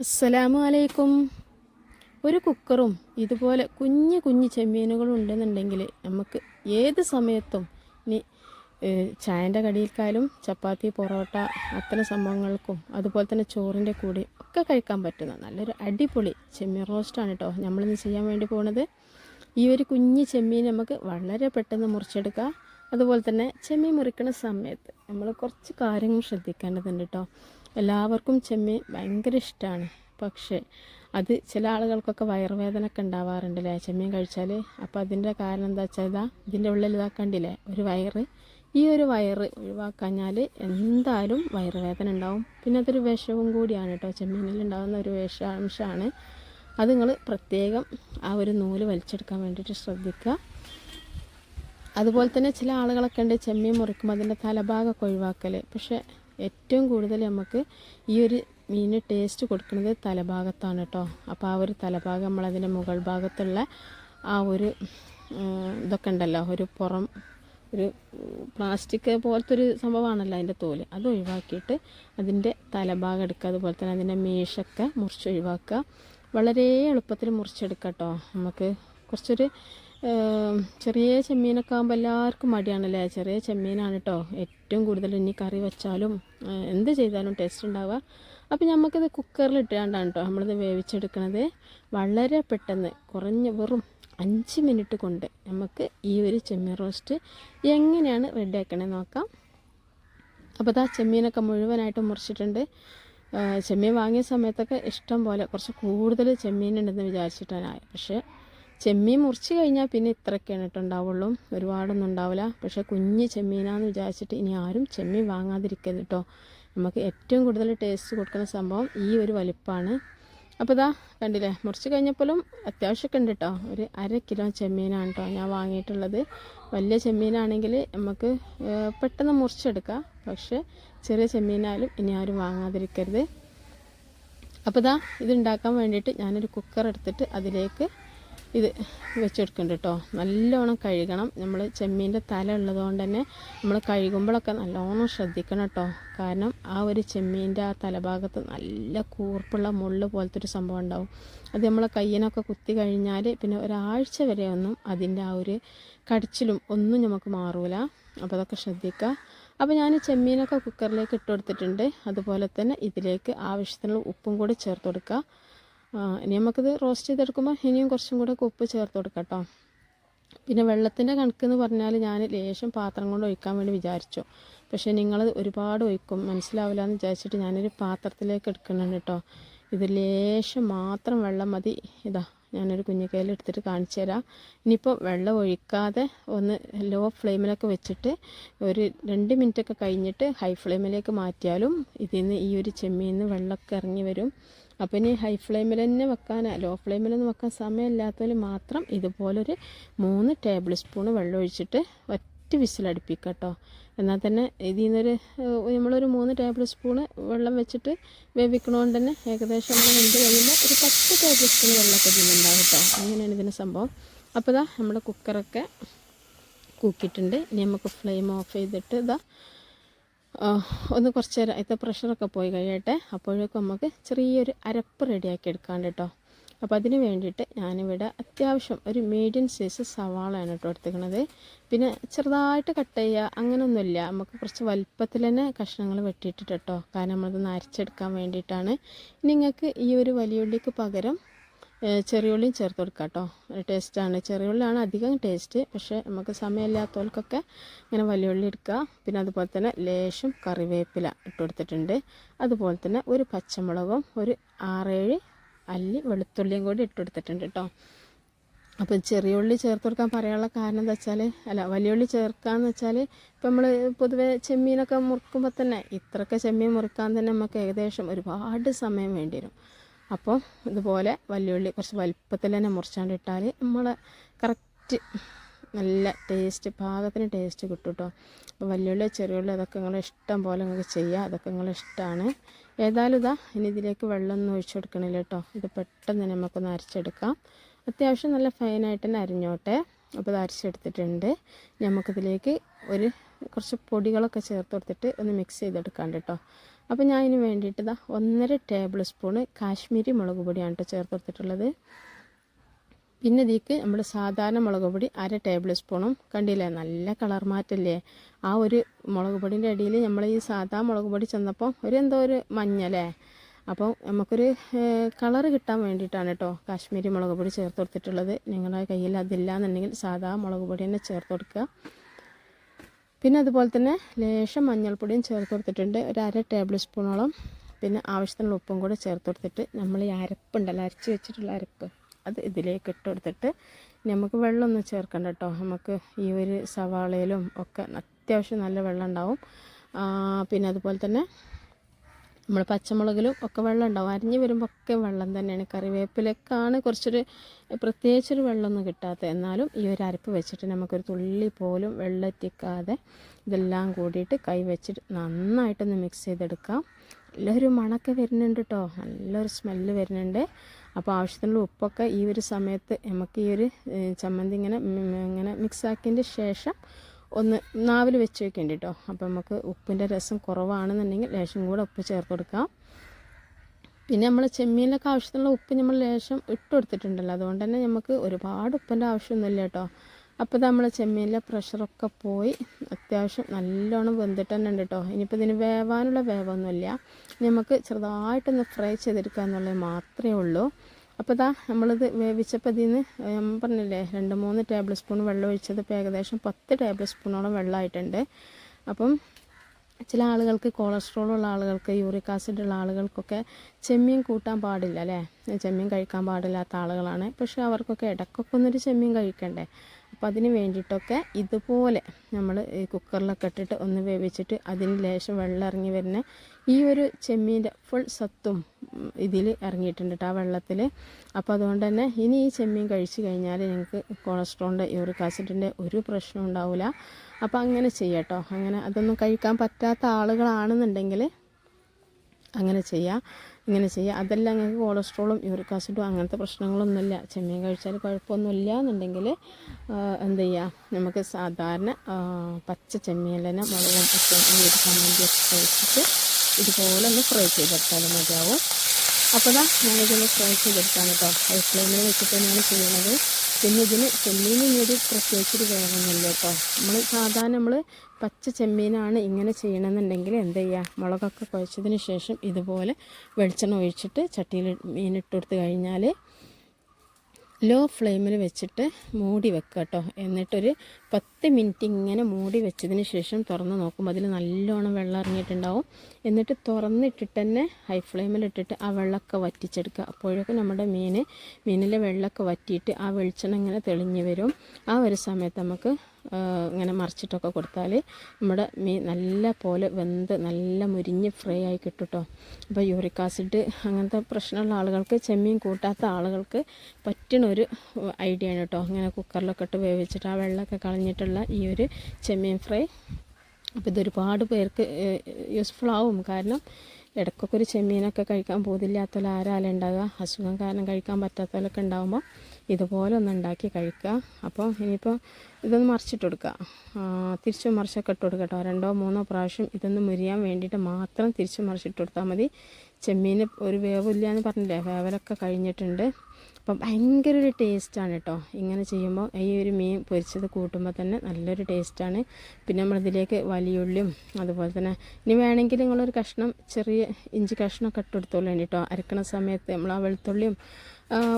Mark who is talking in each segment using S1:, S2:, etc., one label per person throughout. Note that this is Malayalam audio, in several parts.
S1: അസ്സലാമു അലൈക്കും ഒരു കുക്കറും ഇതുപോലെ കുഞ്ഞു കുഞ്ഞു ചെമ്മീനുകളും ഉണ്ടെന്നുണ്ടെങ്കിൽ നമുക്ക് ഏത് സമയത്തും ഇനി ചായന്റെ കടിയിൽക്കാലും ചപ്പാത്തി പൊറോട്ട അത്തരം സംഭവങ്ങൾക്കും അതുപോലെ തന്നെ ചോറിന്റെ കൂടെ ഒക്കെ കഴിക്കാൻ പറ്റുന്ന നല്ലൊരു അടിപൊളി ചെമ്മീൻ റോസ്റ്റാണ് കേട്ടോ നമ്മളിന്ന് ചെയ്യാൻ വേണ്ടി പോകുന്നത് ഈ ഒരു കുഞ്ഞു ചെമ്മീൻ നമുക്ക് വളരെ പെട്ടെന്ന് മുറിച്ചെടുക്കാം. അതുപോലെ തന്നെ ചെമ്മീൻ മുറിക്കുന്ന സമയത്ത് നമ്മൾ കുറച്ച് കാര്യങ്ങൾ ശ്രദ്ധിക്കേണ്ടതുണ്ട് കേട്ടോ. എല്ലാവർക്കും ചെമ്മീൻ ഭയങ്കര ഇഷ്ടമാണ് പക്ഷേ അത് ചില ആളുകൾക്കൊക്കെ വയറുവേദനയൊക്കെ ഉണ്ടാവാറുണ്ടല്ലേ? ചെമ്മീൻ കഴിച്ചാൽ അപ്പോൾ അതിന്റെ കാരണം എന്താ വെച്ചാൽ ഇതാ ഇതിന്റെ ഉള്ളിൽ ഇതാ കണ്ടില്ലേ? ഒരു വയറ്. ഈ ഒരു വയറ് ഒഴിവാക്കഴിഞ്ഞാൽ എന്തായാലും വയറുവേദന ഉണ്ടാവും. പിന്നെ അതൊരു വിഷവും കൂടിയാണ് കേട്ടോ. ചെമ്മീനിൽ ഉണ്ടാകുന്ന ഒരു വിഷാംശമാണ്. അത് നിങ്ങൾ പ്രത്യേകം ആ ഒരു നൂൽ വലിച്ചെടുക്കാൻ വേണ്ടിയിട്ട് ശ്രദ്ധിക്കുക. അതുപോലെ തന്നെ ചില ആളുകളൊക്കെ ഉണ്ട് ചെമ്മീൻ മുറിക്കുമ്പോൾ അതിന്റെ തലഭാഗമൊക്കെ ഒഴിവാക്കൽ പക്ഷേ ഏറ്റവും കൂടുതൽ നമുക്ക് ഈ ഒരു മീന് ടേസ്റ്റ് കൊടുക്കുന്നത് തലഭാഗത്താണ് കേട്ടോ അപ്പോൾ ആ ഒരു തലഭാഗം നമ്മളതിന്റെ മുകൾ ഭാഗത്തുള്ള ആ ഒരു ഇതൊക്കെ ഉണ്ടല്ലോ. ഒരു പുറം ഒരു പ്ലാസ്റ്റിക് പോലത്തെ ഒരു സംഭവമാണല്ലോ അതിന്റെ തോൽ. അത് ഒഴിവാക്കിയിട്ട് അതിന്റെ തലഭാഗം എടുക്കുക. അതുപോലെ തന്നെ അതിന്റെ മീശൊക്കെ മുറിച്ച് ഒഴിവാക്കുക. വളരെ എളുപ്പത്തിൽ മുറിച്ചെടുക്കാം കേട്ടോ നമുക്ക് കുറച്ചൊരു ചെറിയ ചെമ്മീനൊക്കെ ആകുമ്പോൾ എല്ലാവർക്കും മടിയാണല്ലേ? ചെറിയ ചെമ്മീനാണ് കേട്ടോ ഏറ്റവും കൂടുതൽ ഇനി കറി വെച്ചാലും എന്ത് ചെയ്താലും ടേസ്റ്റ് ഉണ്ടാവുക. അപ്പോൾ നമുക്കിത് കുക്കറിൽ ഇട്ടാണ്ടാണ് കേട്ടോ നമ്മളിത് വേവിച്ചെടുക്കണത്. വളരെ പെട്ടെന്ന് കുറഞ്ഞ വെറും അഞ്ച് മിനിറ്റ് കൊണ്ട് നമുക്ക് ഈ ഒരു ചെമ്മീൻ റോസ്റ്റ് എങ്ങനെയാണ് റെഡി ആക്കണേ നോക്കാം. അപ്പോൾ ഇതാ ചെമ്മീനൊക്കെ മുഴുവനായിട്ട് മുറിച്ചിട്ടുണ്ട്. ചെമ്മീൻ വാങ്ങിയ സമയത്തൊക്കെ ഇഷ്ടം പോലെ കുറച്ച് കൂടുതൽ ചെമ്മീൻ ഉണ്ടെന്ന് വിചാരിച്ചിട്ടാണ്. പക്ഷേ ചെമ്മീൻ മുറിച്ച് കഴിഞ്ഞാൽ പിന്നെ ഇത്രയൊക്കെയാണ് കേട്ടോ ഉണ്ടാവുള്ളൂ. ഒരുപാടൊന്നും ഉണ്ടാവില്ല. പക്ഷേ കുഞ്ഞ് ചെമ്മീനാന്ന് വിചാരിച്ചിട്ട് ഇനി ആരും ചെമ്മീൻ വാങ്ങാതിരിക്കരുത് കേട്ടോ. നമുക്ക് ഏറ്റവും കൂടുതൽ ടേസ്റ്റ് കൊടുക്കുന്ന സംഭവം ഈ ഒരു വലിപ്പമാണ് അപ്പോൾ ഇതാ കണ്ടില്ലേ മുറിച്ച് കഴിഞ്ഞപ്പോഴും അത്യാവശ്യമൊക്കെ ഉണ്ട് കേട്ടോ. ഒരു അര കിലോ ചെമ്മീനാണ് കേട്ടോ ഞാൻ വാങ്ങിയിട്ടുള്ളത്. വലിയ ചെമ്മീനാണെങ്കിൽ നമുക്ക് പെട്ടെന്ന് മുറിച്ചെടുക്കാം. പക്ഷേ ചെറിയ ചെമ്മീനായാലും ഇനി ആരും വാങ്ങാതിരിക്കരുത്. അപ്പോൾ ഇതാ ഇതുണ്ടാക്കാൻ വേണ്ടിയിട്ട് ഞാനൊരു കുക്കർ എടുത്തിട്ട് അതിലേക്ക് ഇത് വെച്ചെടുക്കുന്നുണ്ട് കേട്ടോ നല്ലോണം കഴുകണം. നമ്മൾ ചെമ്മീന്റെ തല ഉള്ളതുകൊണ്ട് തന്നെ നമ്മൾ കഴുകുമ്പോഴൊക്കെ നല്ലോണം ശ്രദ്ധിക്കണം കേട്ടോ കാരണം ആ ഒരു ചെമ്മീന്റെ ആ തലഭാഗത്ത് നല്ല കൂർപ്പുള്ള മുള്ള് പോലത്തെ ഒരു സംഭവം ഉണ്ടാവും. അത് നമ്മൾ കയ്യിനൊക്കെ കുത്തി കഴിഞ്ഞാൽ പിന്നെ ഒരാഴ്ച വരെ ഒന്നും അതിന്റെ ആ ഒരു കടിച്ചിലും ഒന്നും നമുക്ക് മാറൂല. അപ്പോൾ അതൊക്കെ ശ്രദ്ധിക്കുക. അപ്പോൾ ഞാൻ ചെമ്മീനൊക്കെ കുക്കറിലേക്ക് ഇട്ട് കൊടുത്തിട്ടുണ്ട്. അതുപോലെ തന്നെ ഇതിലേക്ക് ആവശ്യത്തിനുള്ള ഉപ്പും കൂടി ചേർത്ത് കൊടുക്കുക. ഇനി നമുക്കിത് റോസ്റ്റ് ചെയ്തെടുക്കുമ്പോൾ ഇനിയും കുറച്ചും കൂടെ ഉപ്പ് ചേർത്ത് കൊടുക്കാം കേട്ടോ. പിന്നെ വെള്ളത്തിന്റെ കണക്കെന്ന് പറഞ്ഞാൽ ഞാൻ ലേശം പാത്രം കൊണ്ട് ഒഴിക്കാൻ വേണ്ടി വിചാരിച്ചു. പക്ഷേ നിങ്ങൾ ഒരുപാട് ഒഴിക്കും. മനസ്സിലാവില്ല എന്ന് വിചാരിച്ചിട്ട് ഞാനൊരു പാത്രത്തിലേക്ക് എടുക്കുന്നുണ്ട് കേട്ടോ. ഇത് ലേശം മാത്രം വെള്ളം മതി. ഇതാ ഞാനൊരു കുഞ്ഞിക്കയിൽ എടുത്തിട്ട് കാണിച്ചു തരാം. ഇനിയിപ്പോൾ വെള്ളം ഒഴിക്കാതെ ഒന്ന് ലോ ഫ്ലെയിമിലൊക്കെ വെച്ചിട്ട് ഒരു രണ്ട് മിനിറ്റൊക്കെ കഴിഞ്ഞിട്ട് ഹൈ ഫ്ലെയിമിലേക്ക് മാറ്റിയാലും ഇതിൽ നിന്ന് ഈ ഒരു ചെമ്മീന്ന് വെള്ളമൊക്കെ ഇറങ്ങി വരും. അപ്പോൾ ഇനി ഹൈ ഫ്ലെയിമിൽ തന്നെ വെക്കാൻ ലോ ഫ്ലെയിമിലൊന്നും വെക്കാൻ സമയമില്ലാത്തതിൽ മാത്രം ഇതുപോലൊരു മൂന്ന് ടേബിൾ സ്പൂൺ വെള്ളം ഒഴിച്ചിട്ട് ഒറ്റ വിസിലടുപ്പിക്കുക കേട്ടോ എന്നാൽ തന്നെ ഇതിൽ നിന്നൊരു നമ്മളൊരു മൂന്ന് ടേബിൾ സ്പൂണ് വെള്ളം വെച്ചിട്ട് വേവിക്കണോണ്ട് തന്നെ ഏകദേശം നമ്മൾ വെന്ത് കഴിയുമ്പോൾ ഒരു പത്ത് ടേബിൾ സ്പൂൺ വെള്ളമൊക്കെ ഇതിലുണ്ടാവും കേട്ടോ അങ്ങനെയാണ് ഇതിന്റെ സംഭവം. അപ്പോൾ ഇതാ നമ്മുടെ കുക്കറൊക്കെ കൂക്കിയിട്ടുണ്ട്. ഇനി നമുക്ക് ഫ്ലെയിം ഓഫ് ചെയ്തിട്ട് ഇതാ ഒന്ന് കുറച്ച് നേരം അതിന്റെ പ്രഷറൊക്കെ പോയി കഴിയട്ടെ. അപ്പോഴേക്കും നമുക്ക് ചെറിയൊരു അരപ്പ് റെഡിയാക്കി എടുക്കാൻ കേട്ടോ. അപ്പോൾ അതിന് വേണ്ടിയിട്ട് ഞാനിവിടെ അത്യാവശ്യം ഒരു മീഡിയം സൈസ് സവാളയാണ് കേട്ടോ എടുത്തിരിക്കുന്നത്. പിന്നെ ചെറുതായിട്ട് കട്ട് ചെയ്യുക അങ്ങനെയൊന്നുമില്ല നമുക്ക് കുറച്ച് വലുപ്പത്തിൽ തന്നെ കഷ്ണങ്ങൾ വെട്ടിയിട്ടിട്ട് കാരണം നമ്മളത് നരച്ചെടുക്കാൻ വേണ്ടിയിട്ടാണ്. നിങ്ങൾക്ക് ഈ ഒരു വലിയ ഉള്ളിക്ക് പകരം ചെറിയുള്ളിയും ചേർത്ത് കൊടുക്കാം കേട്ടോ ടേസ്റ്റാണ് ചെറിയുള്ളിയാണ് അധികം ടേസ്റ്റ് പക്ഷേ നമുക്ക് സമയമില്ലാത്തവർക്കൊക്കെ ഇങ്ങനെ വലിയ ഉള്ളി എടുക്കുക. പിന്നെ അതുപോലെ തന്നെ ലേശം കറിവേപ്പില ഇട്ട് കൊടുത്തിട്ടുണ്ട്. അതുപോലെ തന്നെ ഒരു പച്ചമുളകും ഒരു ആറേഴ് അല്ലി വെളുത്തുള്ളിയും കൂടി ഇട്ട് കൊടുത്തിട്ടുണ്ട് കേട്ടോ. അപ്പം ചെറിയ ഉള്ളി ചേർത്ത് കൊടുക്കാൻ പറയാനുള്ള കാരണം എന്താ വെച്ചാൽ അല്ല വലിയ ഉള്ളി ചേർക്കാന്ന് വെച്ചാൽ ഇപ്പം നമ്മൾ പൊതുവേ ചെമ്മീനൊക്കെ മുറുക്കുമ്പോൾ തന്നെ ഇത്രയൊക്കെ ചെമ്മീൻ മുറുക്കാൻ തന്നെ നമുക്ക് ഏകദേശം ഒരുപാട് സമയം വേണ്ടി വരും. അപ്പോൾ ഇതുപോലെ വല്യുള്ളി കുറച്ച് വലുപ്പത്തിൽ തന്നെ മുറിച്ചാണ്ട് ഇട്ടാൽ നമ്മൾ കറക്റ്റ് നല്ല ടേസ്റ്റ് പാകത്തിന് ടേസ്റ്റ് കിട്ടും കേട്ടോ അപ്പോൾ വല്യുള്ളി ചെറിയുള്ളി അതൊക്കെ നിങ്ങൾ ഇഷ്ടം പോലെ നിങ്ങൾക്ക് ചെയ്യുക അതൊക്കെ നിങ്ങൾ ഇഷ്ടമാണ് ഏതായാലും ഇതാ ഇനി ഇതിലേക്ക് വെള്ളമൊന്നും ഒഴിച്ചു കൊടുക്കണില്ല കേട്ടോ ഇത് പെട്ടെന്ന് തന്നെ നമുക്കൊന്ന് അരച്ചെടുക്കാം. അത്യാവശ്യം നല്ല ഫൈനായിട്ട് തന്നെ അരിഞ്ഞോട്ടെ. അപ്പോൾ ഇത് അരച്ചെടുത്തിട്ടുണ്ട്. നമുക്കിതിലേക്ക് ഒരു കുറച്ച് പൊടികളൊക്കെ ചേർത്ത് കൊടുത്തിട്ട് ഒന്ന് മിക്സ് ചെയ്തെടുക്കാണ്ട് കേട്ടോ അപ്പോൾ ഞാൻ ഇതിന് വേണ്ടിയിട്ട് ഇതാ ഒന്നര ടേബിൾ സ്പൂണ് കാശ്മീരി മുളക് പൊടിയാണ് കേട്ടോ ചേർത്ത് കൊടുത്തിട്ടുള്ളത്. പിന്നെ ഇതിക്ക് നമ്മൾ സാധാരണ മുളക് പൊടി അര ടേബിൾ സ്പൂണും കണ്ടില്ലേ നല്ല കളർ മാറ്റല്ലേ? ആ ഒരു മുളക് പൊടിന്റെ അടിയിൽ നമ്മൾ ഈ സാധാ മുളക് പൊടി ചെന്നപ്പോൾ ഒരു എന്തോ ഒരു മഞ്ഞല്ലേ? അപ്പോൾ നമുക്കൊരു കളർ കിട്ടാൻ വേണ്ടിയിട്ടാണ് കേട്ടോ കാശ്മീരി മുളക് പൊടി ചേർത്ത് കൊടുത്തിട്ടുള്ളത്. നിങ്ങളുടെ കയ്യിൽ അതില്ല എന്നുണ്ടെങ്കിൽ സാധാ മുളക് പൊടി തന്നെ ചേർത്ത് കൊടുക്കുക. പിന്നെ അതുപോലെ തന്നെ ലേശം മഞ്ഞൾപ്പൊടിയും ചേർത്ത് കൊടുത്തിട്ടുണ്ട്. ഒരു അര ടേബിൾ സ്പൂണോളം. പിന്നെ ആവശ്യത്തിനുള്ള ഉപ്പും കൂടെ ചേർത്ത് കൊടുത്തിട്ട് നമ്മൾ ഈ അരപ്പുണ്ടല്ലോ അരച്ച് വെച്ചിട്ടുള്ള അരപ്പ് അത് ഇതിലേക്ക് ഇട്ട് കൊടുത്തിട്ട് നമുക്ക് വെള്ളമൊന്നും ചേർക്കണ്ട കേട്ടോ. നമുക്ക് ഈ ഒരു സവാളയിലും ഒക്കെ അത്യാവശ്യം നല്ല വെള്ളം ഉണ്ടാവും. പിന്നെ അതുപോലെ തന്നെ നമ്മൾ പച്ചമുളകിലും ഒക്കെ വെള്ളം ഉണ്ടാവും. അരിഞ്ഞ് വരുമ്പോൾ ഒക്കെ വെള്ളം തന്നെയാണ്. കറിവേപ്പിലേക്കാണ് കുറച്ചൊരു പ്രത്യേകിച്ചൊരു വെള്ളമൊന്നും കിട്ടാത്തത്. എന്നാലും ഈ ഒരു അരപ്പ് വെച്ചിട്ട് നമുക്കൊരു തുള്ളി പോലും വെള്ളം എത്തിക്കാതെ ഇതെല്ലാം കൂടിയിട്ട് കൈ വെച്ചിട്ട് നന്നായിട്ടൊന്ന് മിക്സ് ചെയ്തെടുക്കാം. നല്ലൊരു മണമൊക്കെ വരുന്നുണ്ട് കേട്ടോ നല്ലൊരു സ്മെല്ല് വരുന്നുണ്ട്. അപ്പോൾ ആവശ്യത്തിനുള്ള ഉപ്പൊക്കെ ഈ ഒരു സമയത്ത് നമുക്ക് ഈ ഒരു ചമ്മന്തി ഇങ്ങനെ ഇങ്ങനെ മിക്സ് ആക്കിയതിന്റെ ശേഷം ഒന്ന് നാവിൽ വെച്ച് വെക്കേണ്ടി കേട്ടോ അപ്പോൾ നമുക്ക് ഉപ്പിന്റെ രസം കുറവാണെന്നുണ്ടെങ്കിൽ ലേശം കൂടെ ഉപ്പ് ചേർത്ത് കൊടുക്കാം. പിന്നെ നമ്മൾ ചെമ്മീനിലൊക്കെ ആവശ്യത്തിനുള്ള ഉപ്പ് നമ്മൾ ലേശം ഇട്ട് കൊടുത്തിട്ടുണ്ടല്ലോ. അതുകൊണ്ട് തന്നെ നമുക്ക് ഒരുപാട് ഉപ്പിന്റെ ആവശ്യമൊന്നുമില്ല കേട്ടോ അപ്പോൾ നമ്മൾ ചെമ്മീനിലെ പ്രഷറൊക്കെ പോയി. അത്യാവശ്യം നല്ലോണം വെന്തിട്ട് തന്നെ ഉണ്ട് കേട്ടോ ഇനിയിപ്പോൾ ഇതിന് വേവാനുള്ള വേവൊന്നുമില്ല. നമുക്ക് ചെറുതായിട്ടൊന്ന് ഫ്രൈ ചെയ്തെടുക്കുക എന്നുള്ളത് മാത്രമേ ഉള്ളൂ. അപ്പോൾ ഇതാ നമ്മളിത് വേവിച്ചപ്പോൾ ഇതിൽ നിന്ന് ഞാൻ പറഞ്ഞില്ലേ രണ്ട് മൂന്ന് ടേബിൾ സ്പൂൺ വെള്ളം ഒഴിച്ചത്. ഇപ്പോൾ ഏകദേശം പത്ത് ടേബിൾ സ്പൂണോളം വെള്ളമായിട്ടുണ്ട് അപ്പം ചില ആളുകൾക്ക് കൊളസ്ട്രോൾ ഉള്ള ആളുകൾക്ക് യൂറിക് ആസിഡ് ഉള്ള ആളുകൾക്കൊക്കെ ചെമ്മീൻ കൂട്ടാൻ പാടില്ല അല്ലേ? ചെമ്മീൻ കഴിക്കാൻ പാടില്ലാത്ത ആളുകളാണ്. പക്ഷേ അവർക്കൊക്കെ ഇടയ്ക്കൊക്കെ ഒന്നൊരു ചെമ്മീൻ കഴിക്കണ്ടേ? അപ്പോൾ അതിന് വേണ്ടിയിട്ടൊക്കെ ഇതുപോലെ നമ്മൾ കുക്കറിലൊക്കെ ഇട്ടിട്ട് ഒന്ന് വേവിച്ചിട്ട് അതിന് ലേശം വെള്ളം ഇറങ്ങി വരുന്ന ഈ ഒരു ചെമ്മീന്റെ ഫുൾ സത്തും ഇതിൽ ഇറങ്ങിയിട്ടുണ്ട് ആ വെള്ളത്തിൽ. അപ്പോൾ അതുകൊണ്ട് തന്നെ ഇനി ഈ ചെമ്മീൻ കഴിച്ചു കഴിഞ്ഞാൽ നിങ്ങൾക്ക് കൊളസ്ട്രോളിന്റെ യൂറിക് ആസിഡിന്റെ ഒരു പ്രശ്നം ഉണ്ടാവില്ല. അപ്പോൾ അങ്ങനെ ചെയ്യാട്ടോ അങ്ങനെ അതൊന്നും കഴിക്കാൻ പറ്റാത്ത ആളുകളാണെന്നുണ്ടെങ്കിൽ അങ്ങനെ ചെയ്യാം. ഇങ്ങനെ ചെയ്യുക. അതെല്ലാം ഞങ്ങൾക്ക് കൊളസ്ട്രോളും യൂറിക് ആസിഡും അങ്ങനത്തെ പ്രശ്നങ്ങളൊന്നുമില്ല. ചെമ്മീൻ കഴിച്ചാൽ കുഴപ്പമൊന്നുമില്ല എന്നുണ്ടെങ്കിൽ എന്ത് ചെയ്യുക? നമുക്ക് സാധാരണ പച്ച ചെമ്മീൻ തന്നെ മുളകും ഒരു ചമ്മന്തിയൊക്കെ കഴിച്ചിട്ട് ഇതുപോലെ ഒന്ന് ഫ്രൈ ചെയ്തെടുത്താലും മതിയാവും. അപ്പോൾ ഞാനിതൊന്ന് ഫ്രൈ ചെയ്തെടുക്കാം കേട്ടോ. ഹൈ വെച്ചിട്ട് തന്നെയാണ് ചെയ്യുന്നത്. പിന്നെ ഇതിന് ചെമ്മീൻ ഇനി പ്രത്യേകിച്ചൊരു വേഗമൊന്നുമില്ല കേട്ടോ. നമ്മൾ സാധാരണ നമ്മൾ പച്ച ചെമ്മീനാണ് ഇങ്ങനെ ചെയ്യണമെന്നുണ്ടെങ്കിൽ എന്ത് ചെയ്യുക മുളകൊക്കെ കുഴച്ചതിന് ശേഷം ഇതുപോലെ വെളിച്ചെണ്ണ ഒഴിച്ചിട്ട് ചട്ടിയിൽ മീനിട്ട് കൊടുത്ത് കഴിഞ്ഞാൽ ലോ ഫ്ലെയിമിൽ വെച്ചിട്ട് മൂടി വെക്കുക കേട്ടോ. എന്നിട്ടൊരു പത്ത് മിനിറ്റ് ഇങ്ങനെ മൂടി വെച്ചതിന് ശേഷം തുറന്ന് നോക്കുമ്പോൾ അതിൽ നല്ലോണം വെള്ളം ഇറങ്ങിയിട്ടുണ്ടാവും. എന്നിട്ട് തുറന്നിട്ടിട്ട് തന്നെ ഹൈ ഫ്ലെയിമിൽ ഇട്ടിട്ട് ആ വെള്ളമൊക്കെ വറ്റിച്ചെടുക്കുക. അപ്പോഴൊക്കെ നമ്മുടെ മീൻ മീനിലെ വെള്ളമൊക്കെ വറ്റിയിട്ട് ആ വെളിച്ചെണ്ണ ഇങ്ങനെ തെളിഞ്ഞ് വരും. ആ ഒരു സമയത്ത് നമുക്ക് ഇങ്ങനെ മറിച്ചിട്ടൊക്കെ കൊടുത്താൽ നമ്മുടെ മീൻ നല്ല പോലെ വെന്ത് നല്ല മുരിഞ്ഞ് ഫ്രൈ ആയി കിട്ടുട്ടോ. കേട്ടോ അപ്പോൾ യൂറിക് ആസിഡ് അങ്ങനത്തെ പ്രശ്നമുള്ള ആളുകൾക്ക് ചെമ്മീൻ കൂട്ടാത്ത ആളുകൾക്ക് പറ്റണ ഒരു ഐഡിയ ആണ് കേട്ടോ അങ്ങനെ കുക്കറിലൊക്കെ ഇട്ട് വേവിച്ചിട്ട് ആ വെള്ളമൊക്കെ കളഞ്ഞിട്ടുള്ള ഈ ഒരു ചെമ്മീൻ ഫ്രൈ അപ്പോൾ ഇതൊരുപാട് പേർക്ക് യൂസ്ഫുൾ ആവും. കാരണം ഇടയ്ക്കൊക്കെ ഒരു ചെമ്മീനൊക്കെ കഴിക്കാൻ ഉണ്ടാകുക അസുഖം കാരണം കഴിക്കാൻ പറ്റാത്തവരൊക്കെ ഉണ്ടാകുമ്പോൾ ഇതുപോലെ ഒന്ന് ഉണ്ടാക്കി കഴിക്കുക. അപ്പോൾ ഇനിയിപ്പോൾ ഇതൊന്ന് മറിച്ചിട്ട് കൊടുക്കുക. തിരിച്ചും മറിച്ചൊക്കെ ഇട്ട് കൊടുക്കുക കേട്ടോ. രണ്ടോ മൂന്നോ പ്രാവശ്യം ഇതൊന്ന് മുരിയാൻ വേണ്ടിയിട്ട് മാത്രം തിരിച്ചും മറിച്ചിട്ട് കൊടുത്താൽ മതി. ചെമ്മീന് ഒരു വേവില്ല എന്ന് പറഞ്ഞില്ലേ? വേവലൊക്കെ കഴിഞ്ഞിട്ടുണ്ട്. അപ്പം ഭയങ്കര ഒരു ടേസ്റ്റാണ് കേട്ടോ. ഇങ്ങനെ ചെയ്യുമ്പോൾ ഈ ഒരു മീൻ പൊരിച്ചത് കൂട്ടുമ്പോൾ തന്നെ നല്ലൊരു ടേസ്റ്റാണ്. പിന്നെ നമ്മളിതിലേക്ക് വലിയുള്ളിയും അതുപോലെ തന്നെ ഇനി വേണമെങ്കിൽ നിങ്ങളൊരു കഷ്ണം ചെറിയ ഇഞ്ചി കഷ്ണമൊക്കെ ഇട്ട് കൊടുത്തോളൂ കേട്ടോ. അരക്കണ സമയത്ത് നമ്മൾ ആ വെളുത്തുള്ളിയും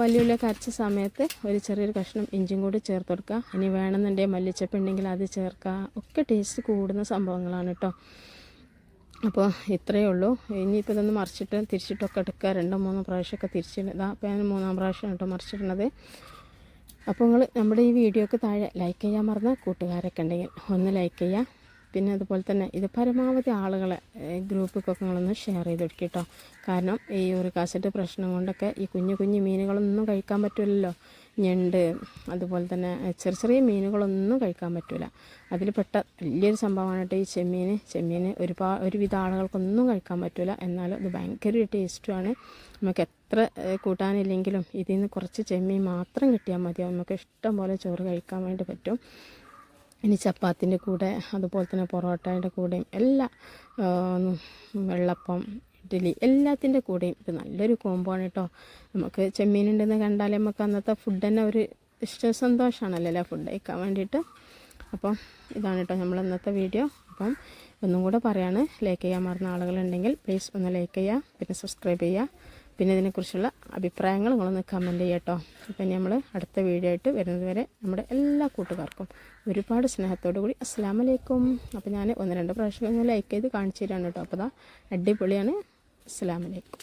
S1: വലിയുള്ളിയൊക്കെ അരച്ച സമയത്ത് ഒരു ചെറിയൊരു കഷ്ണം ഇഞ്ചിയും കൂടി ചേർത്ത് കൊടുക്കുക. ഇനി വേണമെന്നുണ്ടെങ്കിൽ മല്ലിച്ചപ്പ് ഉണ്ടെങ്കിൽ അത് ചേർക്കുക. ഒക്കെ ടേസ്റ്റ് കൂടുന്ന സംഭവങ്ങളാണ് കേട്ടോ അപ്പോൾ ഇത്രയേ ഉള്ളൂ. ഇനിയിപ്പോൾ ഇതൊന്ന് മറിച്ചിട്ട് തിരിച്ചിട്ടൊക്കെ എടുക്കുക. രണ്ടോ മൂന്നോ പ്രാവശ്യമൊക്കെ തിരിച്ചിട്ട് ഇതാ അപ്പോൾ ഞാൻ മൂന്നാം പ്രാവശ്യം കേട്ടോ മറിച്ചിടുന്നത്. അപ്പോൾ നിങ്ങൾ നമ്മുടെ ഈ വീഡിയോക്ക് താഴെ ലൈക്ക് ചെയ്യാൻ മറന്ന കൂട്ടുകാരൊക്കെ ഉണ്ടെങ്കിൽ ഒന്ന് ലൈക്ക് ചെയ്യുക പിന്നെ അതുപോലെ തന്നെ ഇത് പരമാവധി ആളുകളെ ഗ്രൂപ്പിലൊക്കെ നിങ്ങളൊന്ന് ഷെയർ ചെയ്ത് കൊടുക്കുക കേട്ടോ കാരണം ഈ ഒരു കാസറ്റ് പ്രശ്നം കൊണ്ടൊക്കെ ഈ കുഞ്ഞു കുഞ്ഞു മീനുകളൊന്നും കഴിക്കാൻ പറ്റില്ലല്ലോ ഞണ്ട് അതുപോലെ തന്നെ ചെറിയ ചെറിയ മീനുകളൊന്നും കഴിക്കാൻ പറ്റില്ല അതിൽ പെട്ട വലിയൊരു സംഭവമാണ് കേട്ടോ ഈ ചെമ്മീൻ ചെമ്മീൻ ഒരുപാട് ഒരുവിധ ആളുകൾക്കൊന്നും കഴിക്കാൻ പറ്റില്ല എന്നാലും ഇത് ഭയങ്കര ടേസ്റ്റുമാണ് നമുക്ക് എത്ര കൂട്ടാനില്ലെങ്കിലും ഇതിൽ നിന്ന് കുറച്ച് ചെമ്മീൻ മാത്രം കിട്ടിയാൽ മതിയാവും. നമുക്ക് ഇഷ്ടം പോലെ ചോറ് കഴിക്കാൻ വേണ്ടി പറ്റും. ഇനി ചപ്പാത്തിന്റെ കൂടെ അതുപോലെ തന്നെ പൊറോട്ടയുടെ കൂടെയും എല്ലാ വെള്ളപ്പം ഇഡ്ഡലി എല്ലാത്തിന്റെ കൂടെയും. ഇത് നല്ലൊരു കോംബോ ആണ് കേട്ടോ നമുക്ക് ചെമ്മീൻ ഉണ്ടെന്ന് കണ്ടാൽ നമുക്ക് അന്നത്തെ ഫുഡ് തന്നെ ഒരു ഇഷ്ട സന്തോഷമാണല്ലോ ഫുഡ് കഴിക്കാൻ വേണ്ടിയിട്ട്. അപ്പം ഇതാണ് കേട്ടോ നമ്മൾ ഇന്നത്തെ വീഡിയോ അപ്പം ഒന്നും കൂടെ പറയാണ് ലൈക്ക് ചെയ്യാൻ മറന്ന ആളുകളുണ്ടെങ്കിൽ പ്ലീസ് ഒന്ന് ലൈക്ക് ചെയ്യുക പിന്നെ സബ്സ്ക്രൈബ് ചെയ്യുക പിന്നെ ഇതിനെക്കുറിച്ചുള്ള അഭിപ്രായങ്ങൾ നിങ്ങളൊന്ന് കമന്റ് ചെയ്യട്ടോ അപ്പം നമ്മൾ അടുത്ത വീഡിയോ ആയിട്ട് വരുന്നത് വരെ നമ്മുടെ എല്ലാ കൂട്ടുകാർക്കും ഒരുപാട് സ്നേഹത്തോടു കൂടി അസ്സാം വലൈക്കും അപ്പോൾ ഞാൻ ഒന്ന് രണ്ട് പ്രാവശ്യം ലൈക്ക് ചെയ്ത് കാണിച്ചു തരാണ് കേട്ടോ അപ്പോൾ അതാ അടിപൊളിയാണ്. അസ്സാം വലൈക്കും